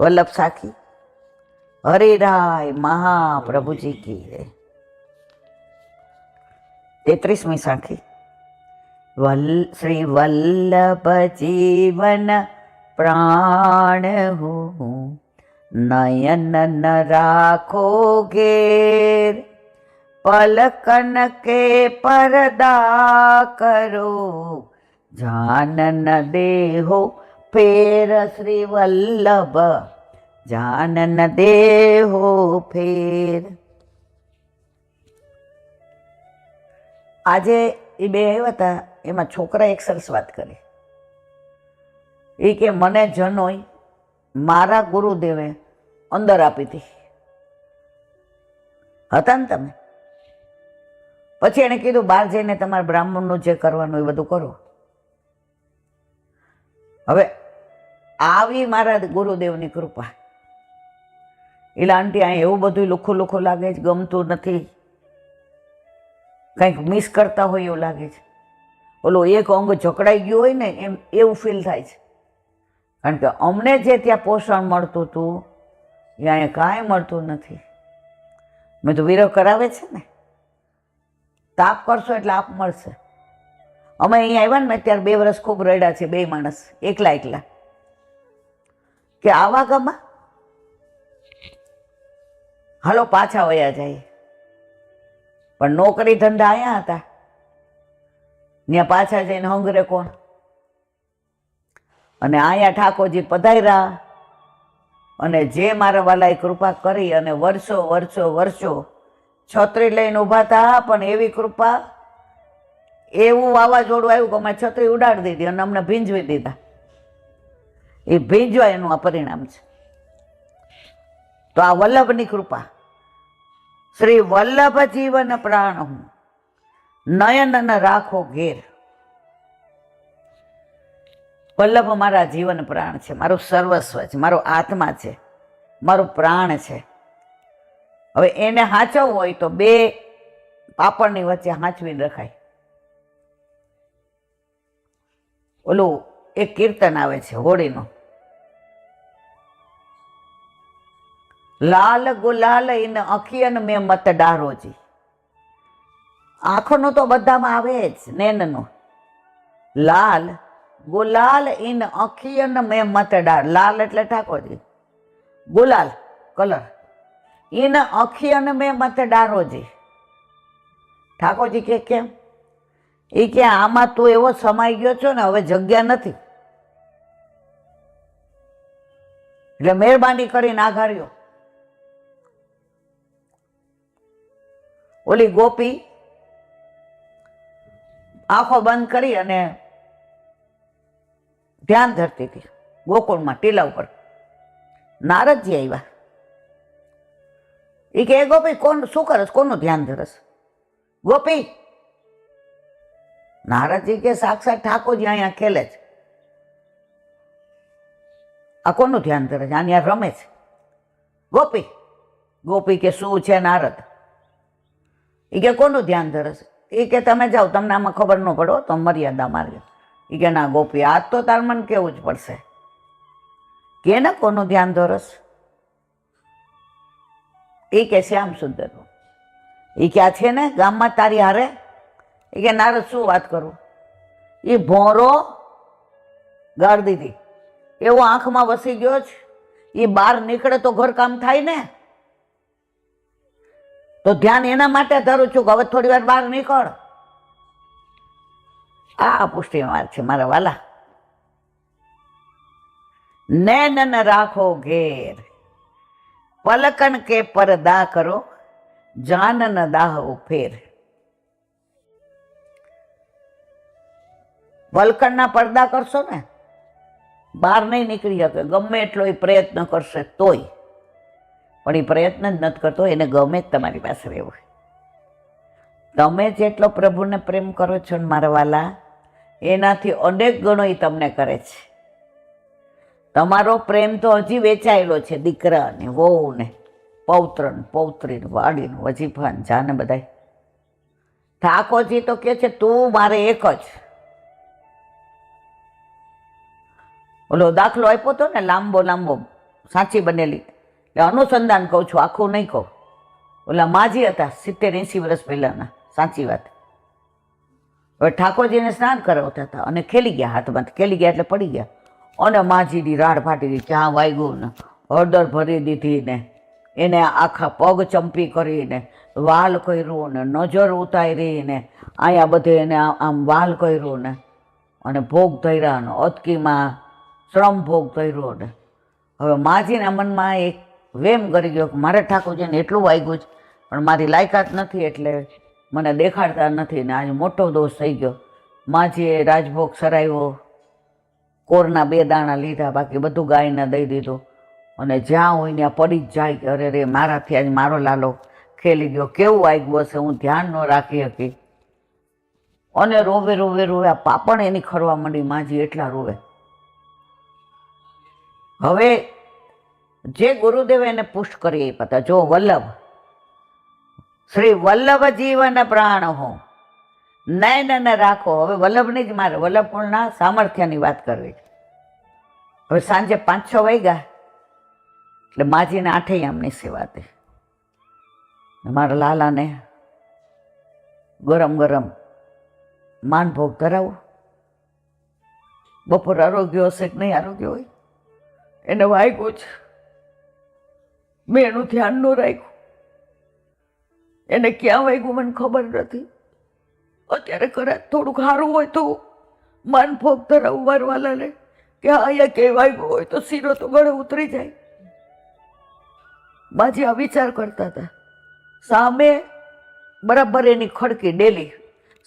વલ્લભ સાખી. હરે રાય મહાપ્રભુજી કી તેત્રીસમી સાખી. વલ્લ શ્રી વલ્લભ જીવન પ્રાણ હું. નયન ન રાખો ઘેર. પલકન કે પરદા કરો. જાન ન દેહો ફેર શ્રી વલ્લભ, જાનન દેહો ફેર. આજે એ બે આવ્યા હતા, એમાં છોકરા એક સરસ વાત કરી. એ કે, મને જનોય મારા ગુરુદેવે અંદર આપી હતી. હતા ને તમે? પછી એણે કીધું, બહાર જઈને તમારે બ્રાહ્મણનું જે કરવાનું એ બધું કરો. હવે આવી મારા ગુરુદેવની કૃપા. એટલે આંટી, આ એવું બધું લુખું લુખું લાગે છે, ગમતું નથી. કંઈક મિસ કરતા હોય એવું લાગે છે. ઓલો એક અંગ જકડાઈ ગયો હોય ને, એમ, એવું ફીલ થાય છે. કારણ કે અમને જે ત્યાં પોષણ મળતું હતું, એ અહીંયા કાંઈ મળતું નથી. મેં તો વિરહ કરાવે છે ને. તાપ કરશો એટલે આપ મળશે. અમે અહીંયા આવ્યા ને, મેં ત્યારે બે વર્ષ ખૂબ રડ્યા છે બે માણસ, એકલા એકલા. કે આવા ગમા હાલો, પાછા વયા જાય. પણ નોકરી ધંધા અહીંયા હતા. ત્યાં પાછા જઈને હંગરે કોણ? અને અહીંયા ઠાકોરજી પધાર્યા. અને જે મારા વાલાએ કૃપા કરી અને વર્ષો વર્ષો વર્ષો છત્રી લઈને ઊભા હતા પણ એવી કૃપા એવું વાવાઝોડું આવ્યું કે અમે છત્રી ઉડાડી દીધી અને અમને ભીંજવી દીધા. એ ભીંજવા એનું આ પરિણામ છે. તો આ વલ્લભની કૃપા. શ્રી વલ્લભ જીવન પ્રાણ હું, નયન રાખો ઘેર. વલ્લભ મારા જીવન પ્રાણ છે, મારું સર્વસ્વ છે, મારો આત્મા છે, મારું પ્રાણ છે. હવે એને હાચવવું હોય તો બે પાપડની વચ્ચે હાંચવીને રખાય. ઓલું એક કીર્તન આવે છે હોળીનું. લાલ ગુલાલ ઇન અખિયન મેં મત ડારોજી આંખનું તો બધામાં આવે જ, નેનનું. લાલ ગુલાલ ઇન અખિયન મેં મત ડાર. લાલ એટલે ઠાકોરજી. ગુલાલ, કલર. ઇન અખિયન મેં મત ડારોજી ઠાકોરજી કે કેમ? એ કે આમાં તું એવો સમાઈ ગયો છો ને, હવે જગ્યા નથી. એટલે મહેરબાની કરીને આઘાર્યો ઓલી ગોપી આંખો બંધ કરી અને ધ્યાન ધરતી હતી, ગોકુળમાં ટીલા ઉપર. નારદજી આવ્યા. એ કે, "એ ગોપી, કોણ, શું કરસ કોનું ધ્યાન ધરસ ગોપી નારદજી કે સાક્ષાત ઠાકોરજી અહીંયા ખેલે છે? આ કોનું ધ્યાન કરે છે? આની રમે છે? ગોપી? ગોપી કે શું છે નારદ? એ કે કોનું ધ્યાન ધરે છે? એ કે તમે જાઓ, તમને આમાં ખબર ન પડો તો મર્યાદા માર્યો એ કે ના ગોપી, આજ તો તાર મને કેવું જ પડશે. કે ને કોનું ધ્યાન ધરસ એ કે શ્યામ સુંદરનું. એ કે આ છે ને ગામમાં તારી હારે એ કે, નારદ, શું વાત કરું? એ ભોંરો ગાળ દીધી. એવો આંખમાં વસી ગયો છે એ બહાર નીકળે તો ઘરકામ થાય ને. તો ધ્યાન એના માટે ધરું છું કે હવે થોડી વાર બહાર નીકળ. આ પુષ્ટિ માર્ગ છે મારા વાલા. નૈન ન રાખો ઘેર. પલકન કે પરદા કરો, જાન ન દાહો ફેર. પલકણના પડદા કરશો ને, બહાર નહીં નીકળી શકે. ગમે એટલો એ પ્રયત્ન કરશે તોય. પણ એ પ્રયત્ન જ નથી કરતો, એને ગમે જ તમારી પાસે રહેવું તમે જેટલો પ્રભુને પ્રેમ કરો છો ને મારા વાલા, એનાથી અનેક ગણો એ તમને કરે છે. તમારો પ્રેમ તો હજી વેચાયેલો છે, દીકરાને, વહુને, પૌત્રને, પૌત્રીને, વાડીને, વજીફાને, જાને બધાય. ઠાકોરજી તો કહે છે, તું મારે એક જ. ઓલો દાખલો આપ્યો હતો ને લાંબો લાંબો, સાચી બનેલી. એટલે અનુસંધાન કહું છું, આખું નહીં કહું. ઓલા માજી હતા, સિત્તેર, એંસી વર્ષ પહેલાંના. સાચી વાત. હવે ઠાકોરજીને સ્નાન કરાવતા હતા અને ખેલી ગયા હાથમાંથી. ખેલી ગયા એટલે પડી ગયા. અને માજીની રાડ ફાટી ગઈ ક્યાં વાગ્યું ને, હળદર ભરી દીધી ને, એને આખા પગ ચંપી કરીને, વાલ કર્યું ને, નજર ઉતારી ને, અહીંયા બધે એને આમ વાલ કર્યું ને, અને ભોગ ધર્યા ને અટકીમાં શ્રમ ભોગ કર્યો ને હવે માજીના મનમાં એક વેમ કરી ગયો કે મારે ઠાકોરજીને એટલું વાગ્યું છે, પણ મારી લાયકાત નથી એટલે મને દેખાડતા નથી ને આજે મોટો દોષ થઈ ગયો. માજીએ રાજભોગ સરાવ્યો, કોરના બે દાણા લીધા, બાકી બધું ગાયને દઈ દીધું. અને જ્યાં હોય ત્યાં પડી જ જાય કે અરે રે, મારાથી આજ મારો લાલો ખેલી ગયો. કેવું વાગ્યું હશે, હું ધ્યાન ન રાખી શકી અને રોવે રોવે રોવે આ પાપણ એની ખરવા માંડી, માજી એટલા રોવે. હવે જે ગુરુદેવે એને પુષ્ટ કરી એ પતા, જો વલ્લભ, શ્રી વલ્લભ જીવન પ્રાણ હો, નયન ને રાખો. હવે વલ્લભની જ મારે વલ્લભ પૂર્ણના સામર્થ્યની વાત કરવી હવે સાંજે પાંચ છ વાગ્યા, એટલે માજીને આઠે આમની સેવા હતી મારા લાલાને ગરમ ગરમ માનભોગ કરાવો બપોર આરોગ્ય હશે કે નહીં? આરોગ્ય હોય? એને વાગ્યો છે મેં એનું ધ્યાન ન રાખ્યું. એને ક્યાં વાગ્યું મને ખબર નથી. અત્યારે કદાચ થોડુંક સારું હોય તો માન ભોગ ધરાવું મારવાલાને કે હા, અહીંયા કે વાગ્યું હોય તો શીરો તો ગળે ઉતરી જાય. બાજી આ વિચાર કરતા હતા. સામે બરાબર એની ખડકી ડેલી.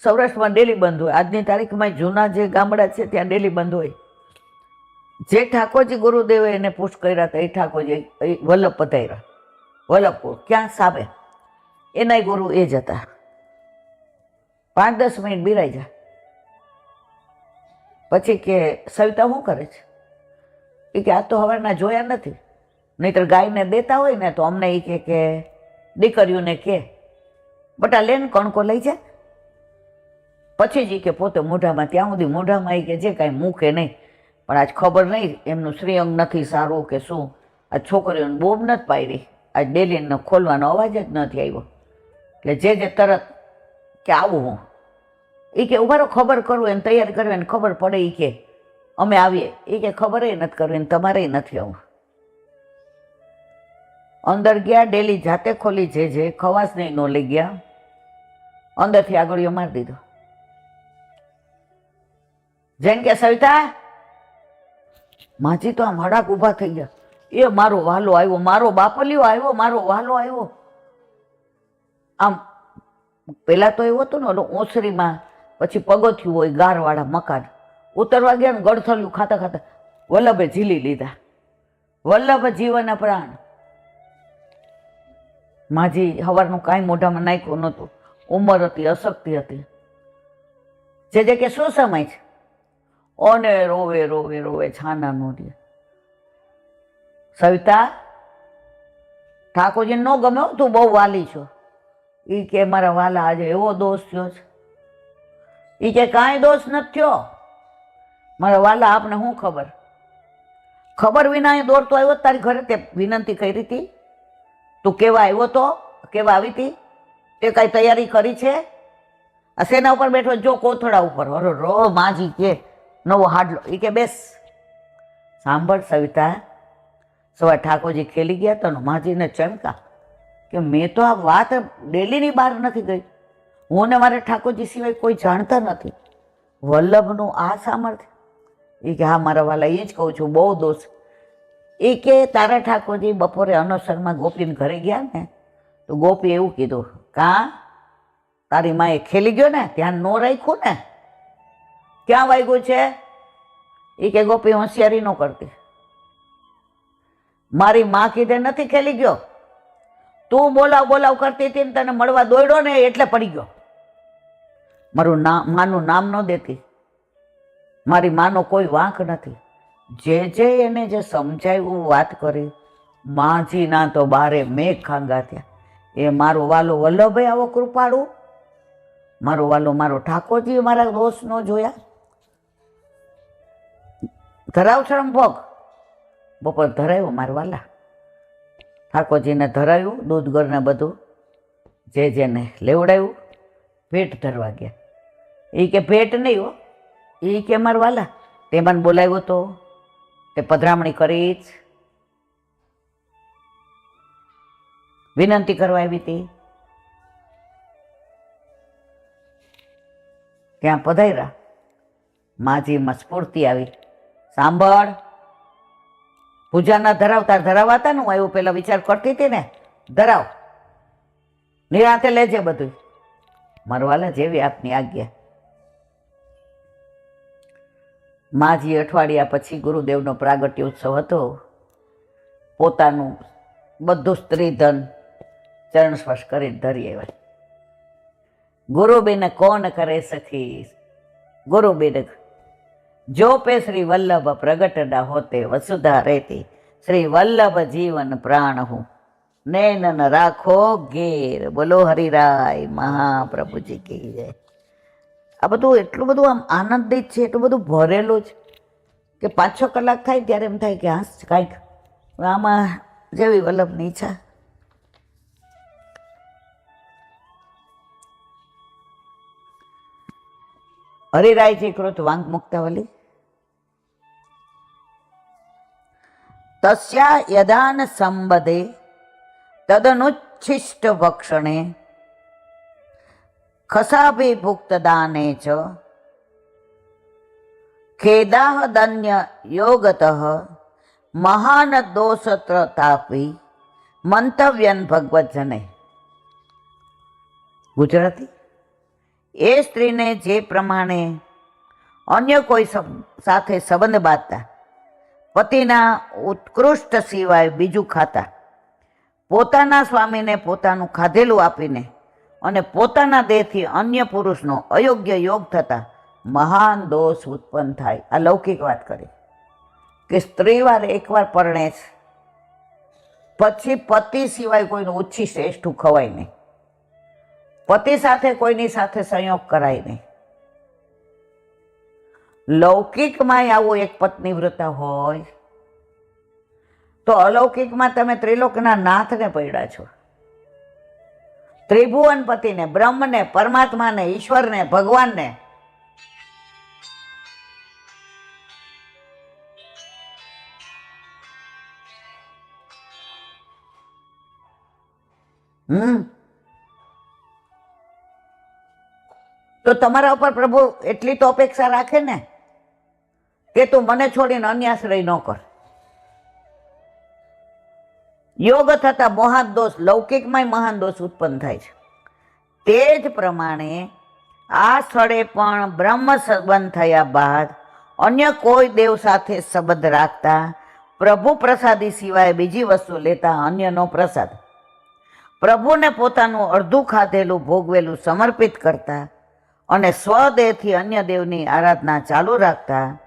સૌરાષ્ટ્રમાં ડેલી બંધ હોય. આજની તારીખમાં જૂના જે ગામડા છે, ત્યાં ડેલી બંધ હોય. જે ઠાકોરજી ગુરુદેવે એને પુષ્ટ કર્યા હતા, એ ઠાકોરજી વલ્લભ પધાર્યા. વલ્લભપુર, ક્યાં સામે? એનાય ગુરુ એ જ હતા. પાંચ દસ મિનિટ બિરાઈ જા. પછી કે, સવિતા શું કરે છે? એ કે, આ તો હવારના જોયા નથી. નહીતર ગાયને દેતા હોય ને તો અમને એ કે કે, દીકરીઓને કે, બટા લેન કણકો લઈ જાય પછી જ એ કે, પોતે મોઢામાં, ત્યાં સુધી મોઢામાં એ કે જે કાંઈ મૂકે નહીં. પણ આજ ખબર નહીં, એમનું શ્રીઅંગ નથી સારું કે શું. આ છોકરીઓને બોમ્બ નથી પાડી. આજ ડેલીનો ખોલવાનો અવાજ જ નથી આવ્યો. એટલે જે જે તરત કે આવું હું. એ કે ઉભારો ખબર કરું, એને તૈયાર કરવી એને ખબર પડે એ કે અમે આવીએ. એ કે ખબર નથી કરવી ને તમારે નથી આવું. અંદર ગયા, ડેલી જાતે ખોલી જે જે, ખવાસ નહીં નો લઈ ગયા. અંદરથી આગળીઓ મારી દીધો. જેમ કે સવિતા માજી તો આમ હડાક ઊભા થઈ ગયા. એ મારો વાલો આવ્યો, મારો બાપલિયો આવ્યો, મારો વાલો આવ્યો. આમ પહેલાં તો એવું હતું ને, ઓલું ઓસરીમાં પછી પગથિયું હોય ગારવાળા મકાન. ઉતરવા ગયા ને ગળથલિયું ખાતા ખાતા વલ્લભે ઝીલી લીધા. વલ્લભ જીવન પ્રાણ માજી હવારનું કાંઈ મોઢામાં નાખ્યું નહોતું. ઉંમર હતી, અશક્તિ હતી. જે જે કે શું સમય છે? ઓને રોવે રોવે રોવે છાના નો દે સવિતા, ઠાકોરજી ન ગમ્યો? તું બહુ વાલી છો. એ કે મારા વાલા આજે એવો દોષ થયો છે. એ કે કાંઈ દોષ નથી થયો. મારા વાલા આપને શું ખબર? ખબર વિના એ દોડતો આવ્યો તારી ઘરે તે વિનંતી કરી હતી? તું કેવા આવ્યો તો? કેવા આવી હતી? તે કાંઈ તૈયારી કરી છે? આ શેના ઉપર બેઠો જો કોથળા ઉપર. અરે રો, માજી કે. નવો હાડલો. એ કે બેસ. સાંભળ સવિતા. સવાર ઠાકોરજી ખેલી ગયા તો હનુમાનજીને ચમકા કે મેં તો આ વાત ડેલીની બહાર નથી ગઈ. હું ને મારે ઠાકોરજી સિવાય કોઈ જાણતા નથી. વલ્લભનું આ સામર્થ્ય. એ કે હા, મારા વાલા એ જ કહું છું, બહુ દોષ. એ કે તારા ઠાકોરજી બપોરે અનુસરમાં ગોપીને ઘરે ગયા ને, તો ગોપી એવું કીધું, કાં? તારી માએ ખેલી ગયો ને? ધ્યાન ન રાખ્યું ને? ક્યાં વાગ્યું છે? એ કે, ગોપી હોશિયારી ન કરતી. મારી માં કીધે, નથી ખેલી ગયો. તું બોલાવ બોલાવ કરતી હતી ને તને મળવા દોડ્યો ને એટલે પડી ગયો. મારું નામ માનું નામ ન દેતી. મારી માનો કોઈ વાંક નથી. જે જે એને જે સમજાયું વાત કરી. માજીના તો બારે મેઘ ખાંગા થયા. એ મારો વાલો, વલ્લભભાઈ, આવો કૃપાળું. મારો વાલો, મારો ઠાકોરજી મારા દોષ જોયા. ધરાવ શરમ ભોગ. બપોર ધરાવ્યો મારા વાલા. ઠાકોરજીને ધરાયું, દૂધ ગરને બધું જે જેને લેવડાવ્યું ભેટ ધરવા ગયા. એ કે ભેટ નહીં હો. એ કે મારા વાલા. તે મને બોલાવ્યો તો તે પધરામણી કરી જ. વિનંતી કરવા આવી હતી. ત્યાં પધાર્યા. માજીમાં સ્ફૂર્તિ આવી. સાંભળ. પૂજાના ધરાવતા ધરાવાતા ને હું એવું પેલા વિચાર કરતી હતી ને, ધરાવ. નિરાતે લેજે બધું. મરવાલા જેવી આપની આજ્ઞા. માજી અઠવાડિયા પછી ગુરુદેવનો પ્રાગટ્ય ઉત્સવ હતો. પોતાનું બધું સ્ત્રીધન ચરણ સ્પર્શ કરી ધરી આવ્યા. ગુરુબેને કોણ કરે સખી? ગુરુબેન જો પે શ્રી વલ્લભ પ્રગટ ના હોતે વસુધા રહેતી શ્રી વલ્લભ જીવન પ્રાણ હું. નૈનન રાખો ઘેર, બોલો હરિરાય મહાપ્રભુજી કહી જાય. આ બધું એટલું બધું આમ આનંદિત છે, એટલું બધું ભરેલું છે કે પાંચ છ કલાક થાય ત્યારે એમ થાય કે હા કાંઈક આમાં જેવી વલ્લભની ઈચ્છા. હરિરાયજી કૃત વાંક મુક્તાવલી. તસ્યા યદાન સંબદે તદનુચ્છિષ્ટ ભક્ષણે ખસાભિભુક્તદાને ચ ખેદાહ દન્ય યોગત મહાન દોષત્રતાપી મંતવ્યન ભગવતજને ગુજરાતી એ સ્ત્રીને જે પ્રમાણે અન્ય કોઈ સાથે સંબંધ બાંધતા પતિના ઉત્કૃષ્ટ સિવાય બીજું ખાતા. પોતાના સ્વામીને પોતાનું ખાધેલું આપીને અને પોતાના દેહથી અન્ય પુરુષનો અયોગ્ય યોગ થતાં મહાન દોષ ઉત્પન્ન થાય. આ લૌકિક વાત કરી. કે સ્ત્રીવાર એકવાર પરણે છે પછી પતિ સિવાય કોઈનું ઓછી શ્રેષ્ઠું ખવાય નહીં. પતિ સાથે કોઈની સાથે સંયોગ કરાય નહીં. લૌકિકમાં આવું એક પત્ની વ્રત હોય, તો અલૌકિકમાં તમે ત્રિલોકના નાથને પડ્યા છો. ત્રિભુવન પતિને બ્રહ્મને, પરમાત્માને, ઈશ્વરને, ભગવાનને. હમ? તો તમારા ઉપર પ્રભુ એટલી તો અપેક્ષા રાખે ને? કે તું મને છોડીને અન્યાશ્રય ન કર. યોગ થતા મહાન દોષ લૌકિકમાં મહાન દોષ ઉત્પન્ન થાય છે. તે જ પ્રમાણે આ સ્થળે પણ બ્રહ્મ સંબંધ થયા બાદ અન્ય કોઈ દેવ સાથે સંબંધ રાખતા પ્રભુ પ્રસાદી સિવાય બીજી વસ્તુ લેતા અન્યનો પ્રસાદ. પ્રભુને પોતાનું અડધું ખાધેલું ભોગવેલું સમર્પિત કરતા અને સ્વદેહથી અન્ય દેવની આરાધના ચાલુ રાખતા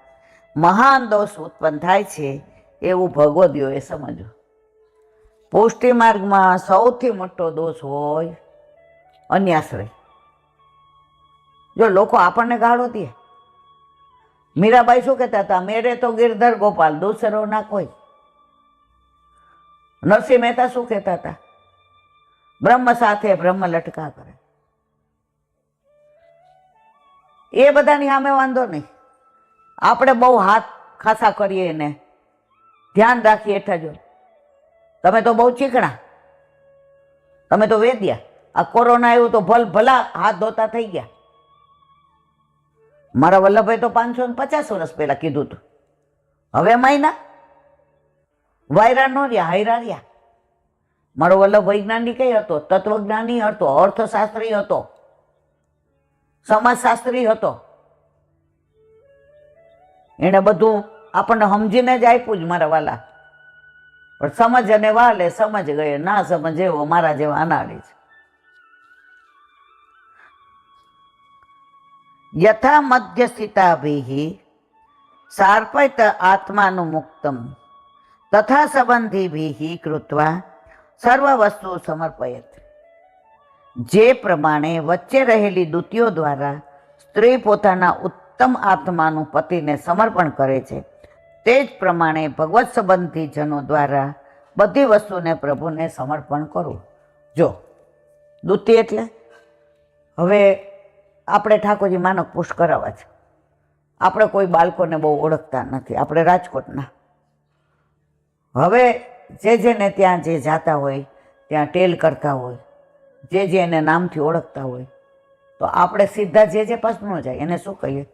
મહાન દોષ ઉત્પન્ન થાય છે એવું ભગવદીઓએ સમજવું પુષ્ટિ માર્ગમાં સૌથી મોટો દોષ હોય અન્યાશ્રય. જો લોકો આપણને ગાળો દે. મીરાબાઈ શું કહેતા હતા? મેરે તો ગિરધર ગોપાલ, દૂસરો ના કોઈ. નરસિંહ મહેતા શું કહેતા હતા? બ્રહ્મ સાથે બ્રહ્મ લટકા કરે. એ બધાની સામે વાંધો નહીં. આપણે બહુ હાથ ખાસા કરીએ એને. ધ્યાન રાખીએ હેઠા તમે તો બહુ ચીકણા. તમે તો વેદ્યા. આ કોરોના આવ્યું તો ભલ ભલા હાથ ધોતા થઈ ગયા. મારા વલ્લભભાઈ તો પાંચસો ને પચાસ વર્ષ પહેલા કીધું હતું. હવે મહિના વાયરા નો રહ્યા, હાયરા રહ્યા. મારો વલ્લભ વૈજ્ઞાનિક હતો? તત્વજ્ઞાની હતો, અર્થશાસ્ત્રી હતો. સમાજશાસ્ત્રી હતો. એણે બધું આપણને સમજીને જ આપ્યું જ મારા વાલા. પણ સમજ અને વાલે સમજ ગયે, ના સમજ એવો મારા જેવા અનાળી છે. યથા મધ્યસ્થિતાભિઃ સાર્પયત આત્માનું મુક્તમ, તથા સંબંધીભિઃ કૃત્વા સર્વ વસ્તુ સમર્પયત. જે પ્રમાણે વચ્ચે રહેલી દૂતીઓ દ્વારા સ્ત્રી પોતાના ઉત્તમ આત્માનું પતિને સમર્પણ કરે છે. તે જ પ્રમાણે ભગવત સંબંધી જનો દ્વારા બધી વસ્તુને પ્રભુને સમર્પણ કરવું જો, દૂતી એટલે? હવે આપણે ઠાકોરજી માનક પુષ્ટ કરાવવા છે. આપણે કોઈ બાળકોને બહુ ઓળખતા નથી. આપણે રાજકોટના. હવે જે જેને ત્યાં જે જાતા હોય, ત્યાં ટેલ કરતા હોય, જે જે એને નામથી ઓળખતા હોય, તો આપણે સીધા જે જે પાસે જાય, એને શું કહીએ?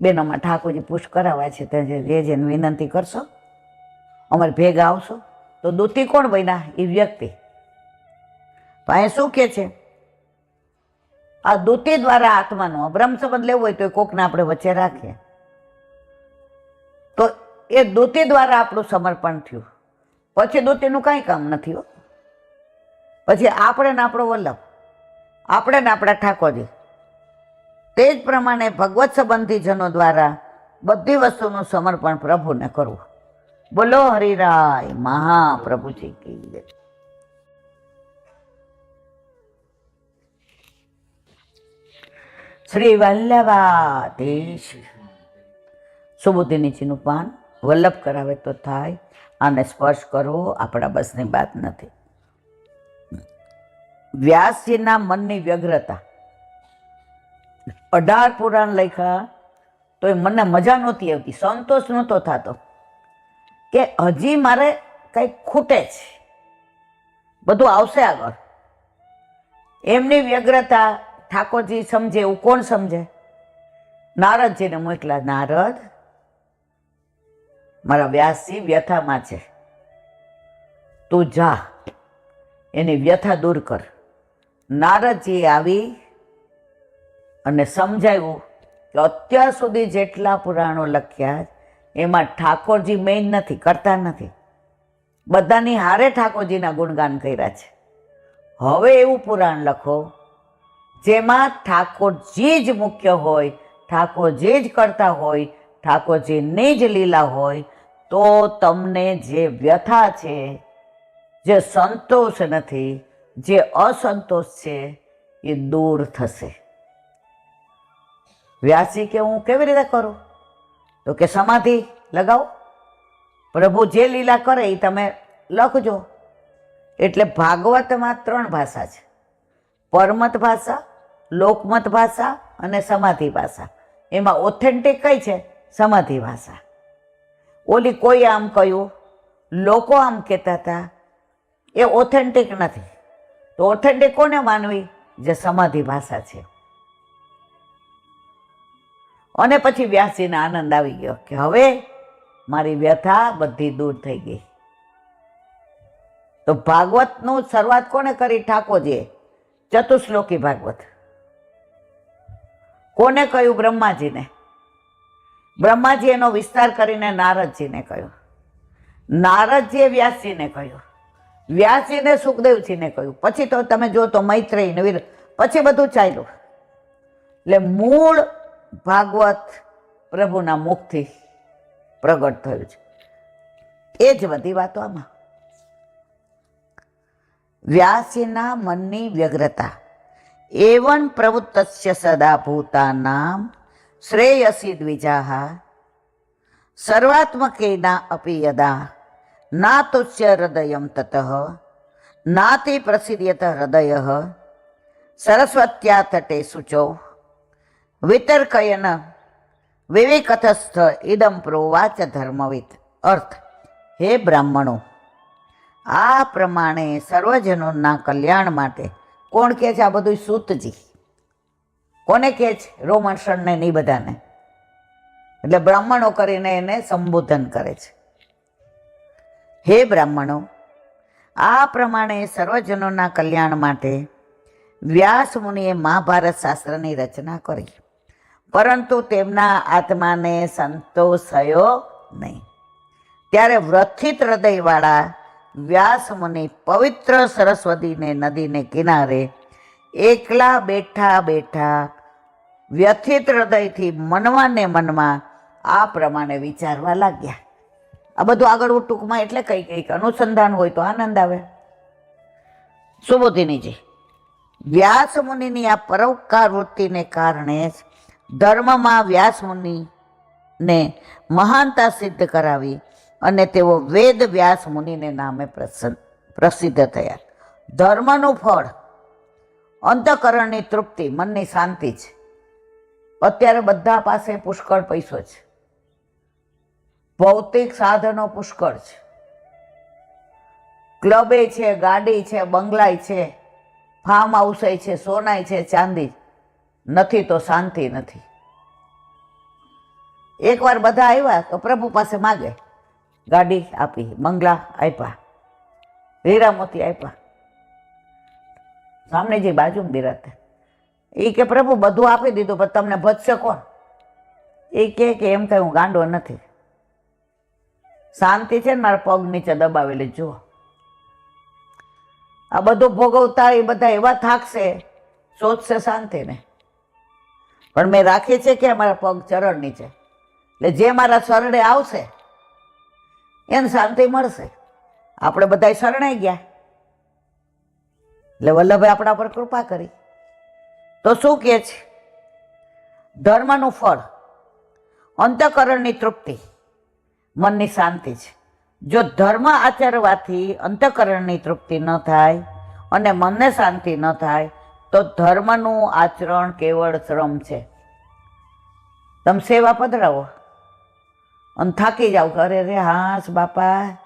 બેનોમાં ઠાકોરજી પુષ્ટ કરાવવા છે તે જે જે વિનંતી કરશો. અમારે ભેગા આવશો. તો દૂતી કોણ બન્યા? એ વ્યક્તિ. તો અહીંયા શું કે છે? આ દૂતી દ્વારા આત્માનો અબ્રહ્મ સંબંધ લેવો હોય તો એ કોકને આપણે વચ્ચે રાખીએ. તો એ દૂતી દ્વારા આપણું સમર્પણ થયું. પછી દૂતીનું કાંઈ કામ નથી હો. પછી આપણે ને આપણો વલ્લભ. આપણે ને આપણા ઠાકોરજી. તે જ પ્રમાણે ભગવત સંબંધી જનો દ્વારા બધી વસ્તુનું સમર્પણ પ્રભુને કરવું. બોલો હરિરાય, મહાપ્રભુજી કી શ્રી વલ્લભાધીશ. સુબુદ્ધિનીજીનું પાન વલ્લભ કરાવે તો થાય, આને સ્પર્શ કરવો આપણા બસની વાત નથી. વ્યાસજીના મનની વ્યગ્રતા અઢાર પુરાણ લખ્યા તો એ મને મજા નહોતી આવતી, સંતોષ નહોતો થતો કે હજી મારે કંઈક ખૂટે છે. બધું આવશે આગળ. એમની વ્યગ્રતા ઠાકોરજી સમજે, એવું કોણ સમજે? નારદજીને મોકલા નારદ, મારા વ્યાસજી વ્યથામાં છે. તું જા, એની વ્યથા દૂર કર. નારદજી આવી અને સમજાવ્યું કે અત્યાર સુધી જેટલા પુરાણો લખ્યા એમાં ઠાકોરજી મેઇન નથી, કરતા નથી. બધાની હારે ઠાકોરજીના ગુણગાન કર્યા છે. હવે એવું પુરાણ લખો, જેમાં ઠાકોરજી જ મુખ્ય હોય, ઠાકોરજી જ કરતા હોય, ઠાકોરજીની જ લીલા હોય, તો તમને જે વ્યથા છે, જે સંતોષ નથી, જે અસંતોષ છે, એ દૂર થશે. વ્યાસજી કે હું કેવી રીતે કરું? તો કે સમાધિ લગાવો. પ્રભુ જે લીલા કરે એ તમે લખજો. એટલે ભાગવતમાં ત્રણ ભાષા છે. પરમત ભાષા, લોકમત ભાષા અને સમાધિ ભાષા. એમાં ઓથેન્ટિક કઈ છે? સમાધિ ભાષા. ઓલી કોઈ આમ કહ્યું, લોકો આમ કહેતા હતા. એ ઓથેન્ટિક નથી. તો ઓથેન્ટિક કોને માનવી? જે સમાધિ ભાષા છે. અને પછી વ્યાસજીને આનંદ આવી ગયો કે હવે મારી વ્યથા બધી દૂર થઈ ગઈ. તો ભાગવતનું શરૂઆત કોને કરી? ઠાકોરજીએ. ચતુશ્લોકી ભાગવત. કોને કહ્યું? બ્રહ્માજીને. બ્રહ્માજી એનો વિસ્તાર કરીને નારદજીને કહ્યું. નારદજીએ વ્યાસજીને કહ્યું. વ્યાસજીને સુખદેવજીને કહ્યું. પછી તો તમે જો તો નવીર પછી બધું ચાલ્યું. એટલે મૂળ ભાગવત પ્રભુના મુખથી પ્રગટ થયું છે. એ જ બધી વાતો આમાં. વ્યાસીના મનની વ્યગ્રતા. એવન પ્રવૃત્તસ્ય સદા ભૂતાનામ શ્રેયસી દ્વિજાહા. સર્વાત્મકેના અપી યદા. ના તુચ્ય હૃદય તત. નાતિ પ્રસિદ્ધ્યત હૃદય. સરસ્વત્યા તટે શુચો. વિતર્કયન વિવેકથસ્થ ઇદમ પ્રોવાચ ધર્મવિદ અર્થ, હે બ્રાહ્મણો, આ પ્રમાણે સર્વજનોના કલ્યાણ માટે કોણ કહે છે આ બધું સૂતજી? કોને કહે છે રોમણસણને નહીં બધાને? એટલે બ્રાહ્મણો કરીને એને સંબોધન કરે છે. હે બ્રાહ્મણો, આ પ્રમાણે સર્વજનોના કલ્યાણ માટે વ્યાસ મુનિએ મહાભારત શાસ્ત્રની રચના કરી. પરંતુ તેમના આત્માને સંતોષ થયો નહીં. ત્યારે વ્રથિત હૃદયવાળા વ્યાસ મુનિ પવિત્ર સરસ્વતીને નદીને કિનારે એકલા બેઠા બેઠા વ્યથિત હૃદયથી મનવાને મનમાં આ પ્રમાણે વિચારવા લાગ્યા. આ બધું આગળ હું ટૂંકમાં એટલે કંઈ કંઈક અનુસંધાન હોય તો આનંદ આવે. સુબોધિનીજી, વ્યાસ મુનિની આ પરોપકાર વૃત્તિને કારણે જ ધર્મમાં વ્યાસ મુનિ ને મહાનતા સિદ્ધ કરાવી અને તેઓ વેદ વ્યાસ મુનિને નામે પ્રસિદ્ધ થયા. ધર્મનું ફળ, અંતકરણની તૃપ્તિ, મનની શાંતિ છે. અત્યારે બધા પાસે પુષ્કળ પૈસો છે. ભૌતિક સાધનો પુષ્કળ છે. ક્લબે છે, ગાડી છે, બંગલાય છે, ફાર્મ હાઉસ છે, સોનાય છે, ચાંદી નથી તો શાંતિ નથી. એકવાર બધા આવ્યા તો પ્રભુ પાસે માગે. ગાડી આપી, બંગલા આપ્યા, હીરામોતી આપ્યા. સામને જે બાજુ બિરાતે એ કે પ્રભુ બધું આપી દીધું, પણ તમને ભજશે કોણ? એ કે કે એમ કંઈ હું ગાંડો નથી. શાંતિ છે ને, મારા પગ નીચે દબાવેલી, જુઓ. આ બધું ભોગવતા એ બધા એવા થાકશે, શોધશે શાંતિને. પણ મેં રાખી છે કે મારા પગ ચરણ નીચે એટલે જે મારા શરણે આવશે, એને શાંતિ મળશે. આપણે બધા શરણાઈ ગયા. એટલે વલ્લભે આપણા પર કૃપા કરી. તો શું કહે છે? ધર્મનું ફળ, અંતકરણની તૃપ્તિ, મનની શાંતિ છે. જો ધર્મ આચરવાથી અંતકરણની તૃપ્તિ ન થાય અને મનને શાંતિ ન થાય તો ધર્મનું આચરણ કેવળ શ્રમ છે. તમે સેવા પધરાવો. અને થાકી કે અરે રે હાસ બાપા.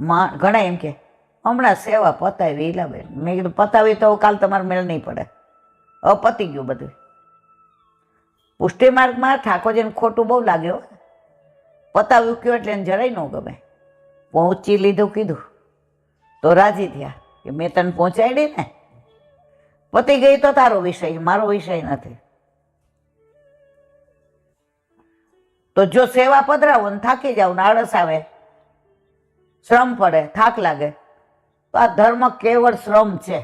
માં ઘણા એમ કે, હમણાં સેવા પતાવી ઈલાબેન મેં કીધું, પતાવી તો કાલ તમારે મેળ નહીં પડે. હવે પતી ગયું બધું. પુષ્ટિ માર્ગમાં ઠાકોરજીને ખોટું બહુ લાગ્યો પતાવ્યું કયો એટલે એને જરાય ન ગમે. પહોંચી લીધું કીધું. તો રાજી થયા. કે મેં તને પહોંચાડી ને પતી ગઈ તો તારો વિષય, મારો વિષય નથી. તો જો સેવા પધરાવો ને થાકી જાવ ને આળસ આવે, શ્રમ પડે, થાક લાગે, તો આ ધર્મ કેવળ શ્રમ છે.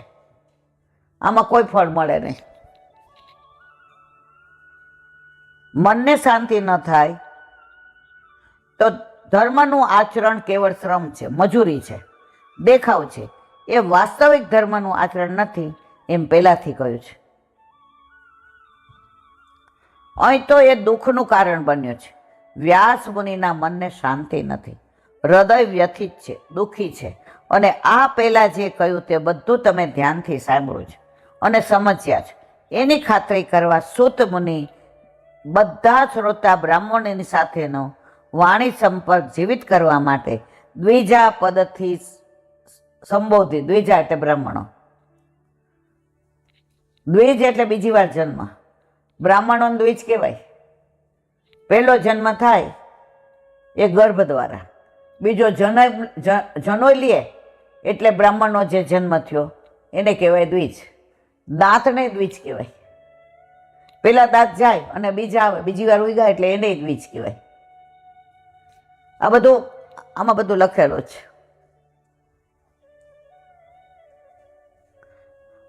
આમાં કોઈ ફળ મળે નહીં. મનને શાંતિ ન થાય, તો ધર્મનું આચરણ કેવળ શ્રમ છે, મજૂરી છે, દેખાવ છે. એ વાસ્તવિક ધર્મનું આચરણ નથી એમ પહેલાંથી કહ્યું છે. અહીં તો એ દુઃખનું કારણ બન્યું છે. વ્યાસ મુનિના મનને શાંતિ નથી. હૃદય વ્યથિત છે, દુઃખી છે. અને આ પહેલાં જે કહ્યું તે બધું તમે ધ્યાનથી સાંભળ્યું છે. અને સમજ્યા છે. એની ખાતરી કરવા સુત મુનિ બધા શ્રોતા બ્રાહ્મણીની સાથેનો વાણી સંપર્ક જીવિત કરવા માટે દ્વિજા પદથી સંબોધિત દ્વિજા એટલે બ્રાહ્મણો. દ્વિજ એટલે બીજી વાર જન્મ. બ્રાહ્મણોનો દ્વિજ કહેવાય. પહેલો જન્મ થાય એ ગર્ભ દ્વારા. બીજો જનોય જનોય લે એટલે બ્રાહ્મણનો જે જન્મ થયો, એને કહેવાય દ્વિજ. દાંતને દ્વિજ કહેવાય. પહેલાં દાંત જાય અને બીજા આવે. બીજી વાર ઉગ્યા એટલે એને દ્વિજ કહેવાય. આ બધું, આમાં બધું લખેલું છે.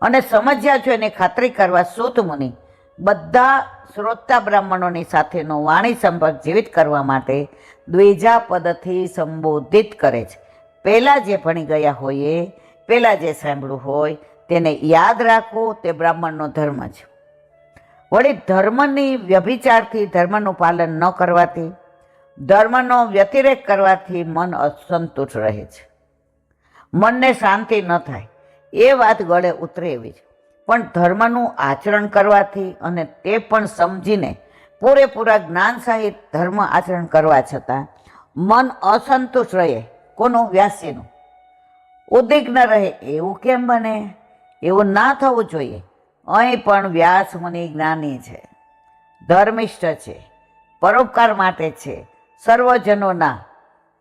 અને સમજ્યા છો એને ખાતરી કરવા સૂત મુનિ, બધા શ્રોતા બ્રાહ્મણોની સાથેનો વાણી સંપર્ક જીવિત કરવા માટે દ્વિજા પદથી સંબોધિત કરે છે. પહેલાં જે ભણી ગયા હોઈએ, પહેલાં જે સાંભળ્યું હોય, તેને યાદ રાખવું તે બ્રાહ્મણનો ધર્મ છે. વળી ધર્મની વ્યભિચારથી ધર્મનું પાલન ન કરવાથી, ધર્મનો વ્યતિરેક કરવાથી મન અસંતુષ્ટ રહે છે. મનને શાંતિ ન થાય. એ વાત ગળે ઉતરે એવી છે. પણ ધર્મનું આચરણ કરવાથી અને તે પણ સમજીને પૂરેપૂરા જ્ઞાન સહિત ધર્મ આચરણ કરવા છતાં મન અસંતુષ્ટ રહે. કોનું? વ્યાસીનું. ઉદ્વિગ્ન રહે. એવું કેમ બને? એવું ના થવું જોઈએ. અહીં પણ વ્યાસ મુનિ જ્ઞાની છે. ધર્મિષ્ઠ છે. પરોપકાર માટે છે. સર્વજનોના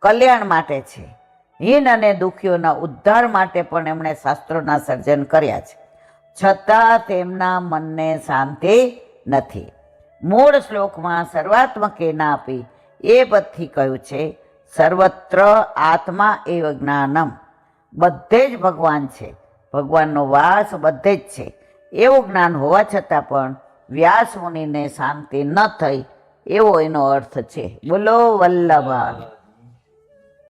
કલ્યાણ માટે છે. હીન અને દુઃખીઓના ઉદ્ધાર માટે પણ એમણે શાસ્ત્રોના સર્જન કર્યા છે. છતાં તેમના મનને શાંતિ નથી. મૂળ શ્લોકમાં સર્વાત્મકે ના આપી એ બધી કહ્યું છે, સર્વત્ર આત્મા એવ જ્ઞાનમ. બધે જ ભગવાન છે. ભગવાનનો વાસ બધે જ છે. એવું જ્ઞાન હોવા છતાં પણ વ્યાસ મુનિને શાંતિ ન થઈ એવો એનો અર્થ છે. બોલો વલ્લભા.